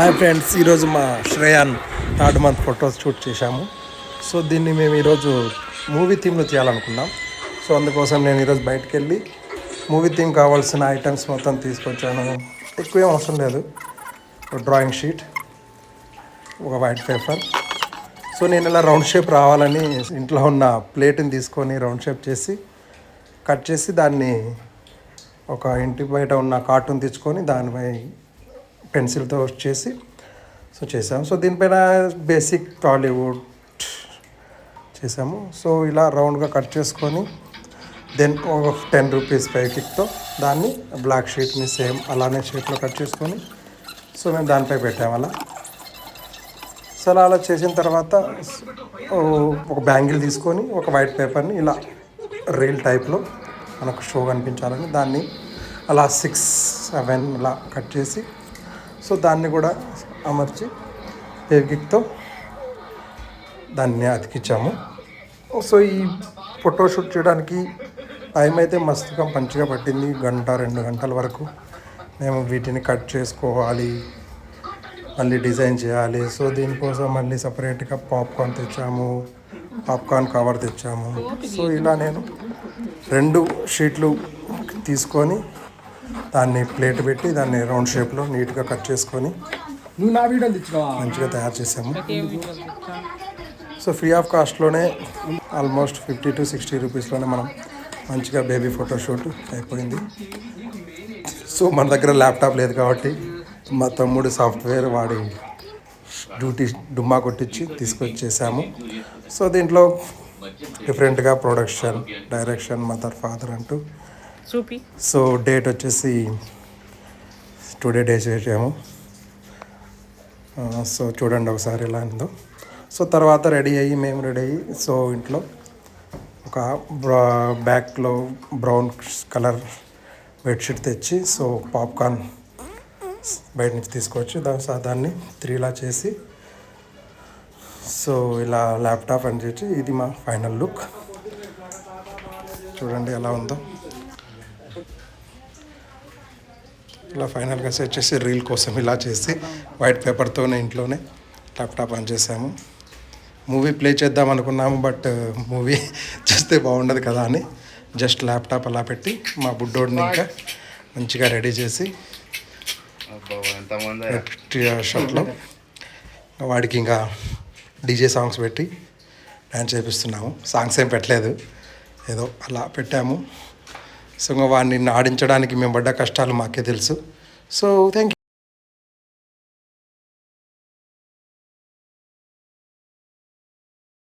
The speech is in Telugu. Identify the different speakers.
Speaker 1: హాయ్ ఫ్రెండ్స్ ఈరోజు మా Shreyan third month photos shoot చేశాము. సో దీన్ని మేము ఈరోజు మూవీ థీమ్లో తీయాలనుకున్నాం సో అందుకోసం నేను ఈరోజు బయటకు వెళ్ళి మూవీ థీమ్ కావాల్సిన ఐటమ్స్ మొత్తం తీసుకొచ్చాను. ఎక్కువ ఏం అవసరం లేదు. ఒక డ్రాయింగ్ షీట్ ఒక వైట్ పేపర్. సో నేను ఇలా రౌండ్ షేప్ రావాలని ఇంట్లో ఉన్న ప్లేట్ని తీసుకొని రౌండ్ షేప్ చేసి కట్ చేసి దాన్ని ఒక ఇంటి బయట ఉన్న కార్టూన్ తెచ్చుకొని దానిపై పెన్సిల్తో చేసి సో చేసాము. సో దీనిపైన బేసిక్ టాలీవుడ్ చేసాము. సో ఇలా రౌండ్గా కట్ చేసుకొని దెన్ ఒక టెన్ రూపీస్ ప్యాకెట్తో దాన్ని బ్లాక్ షీట్ని సేమ్ అలానే షేప్లో కట్ చేసుకొని సో మేము దానిపై పెట్టాము అలా. సో అలా అలా చేసిన తర్వాత ఒక బ్యాంగిల్ తీసుకొని ఒక వైట్ పేపర్ని ఇలా రీల్ టైప్లో మనకు షో కనిపించాలని దాన్ని అలా సిక్స్ సెవెన్ ఇలా కట్ చేసి సో దాన్ని కూడా అమర్చి ఫెవికిక్తో దాన్ని అతికించాము సో ఈ ఫోటో షూట్ చేయడానికి టైం అయితే మస్తుగా మంచిగా పట్టింది. గంట రెండు గంటల వరకు మేము వీటిని కట్ చేసుకోవాలి మళ్ళీ డిజైన్ చేయాలి. సో దీనికోసం మళ్ళీ సపరేట్గా పాప్కార్న్ తెచ్చాము పాప్కార్న్ కవర్ తెచ్చాము. సో ఇలా నేను రెండు షీట్లు తీసుకొని దాన్ని ప్లేట్ పెట్టి దాన్ని రౌండ్ షేప్లో నీట్గా కట్ చేసుకొని
Speaker 2: నువ్వు నా
Speaker 1: మంచిగా తయారు చేసాము. సో ఫ్రీ ఆఫ్ కాస్ట్లోనే ఆల్మోస్ట్ ఫిఫ్టీ టు సిక్స్టీ రూపీస్లోనే మనం మంచిగా బేబీ ఫోటోషూట్ అయిపోయింది. సో మన దగ్గర ల్యాప్టాప్ లేదు కాబట్టి మా తమ్ముడు సాఫ్ట్వేర్ వాడి డ్యూటీ డుమ్మా కొట్టించి తీసుకొచ్చేసాము. సో దీంట్లో డిఫరెంట్గా ప్రొడక్షన్ డైరెక్షన్ మదర్ ఫాదర్ అంటూ
Speaker 3: చూపి.
Speaker 1: సో డేట్ వచ్చేసి టుడే డే చేసాము సో చూడండి ఒకసారి ఎలా ఉందో. సో తర్వాత రెడీ అయ్యి మేము రెడీ అయ్యి సో ఇంట్లో ఒక బ్రా బ్యాక్లో బ్రౌన్ కలర్ బెడ్షీట్ తెచ్చి సో పాప్కార్న్ బయట నుంచి తీసుకొచ్చి దాని దాన్ని త్రీలా చేసి సో ఇలా ల్యాప్టాప్ అని చేసి ఇది మా ఫైనల్ లుక్. చూడండి ఎలా ఉందో. ఇలా ఫైనల్గా సెట్ చేసి రీల్ కోసం ఇలా చేసి వైట్ పేపర్తోనే ఇంట్లోనే ల్యాప్టాప్ ఆన్ చేసాము. మూవీ ప్లే చేద్దాం అనుకున్నాము బట్ మూవీ చూస్తే బాగుండదు కదా అని జస్ట్ ల్యాప్టాప్ అలా పెట్టి మా బుడ్డోడిని ఇంకా మంచిగా రెడీ చేసి షర్ట్లో వాడికి ఇంకా డీజే సాంగ్స్ పెట్టి డ్యాన్స్ చేపిస్తున్నాము. సాంగ్స్ ఏం పెట్టలేదు. ఏదో అలా పెట్టాము. సో వాడిని ఆడించడానికి మేము పడ్డ కష్టాలు మాకే తెలుసు. So thank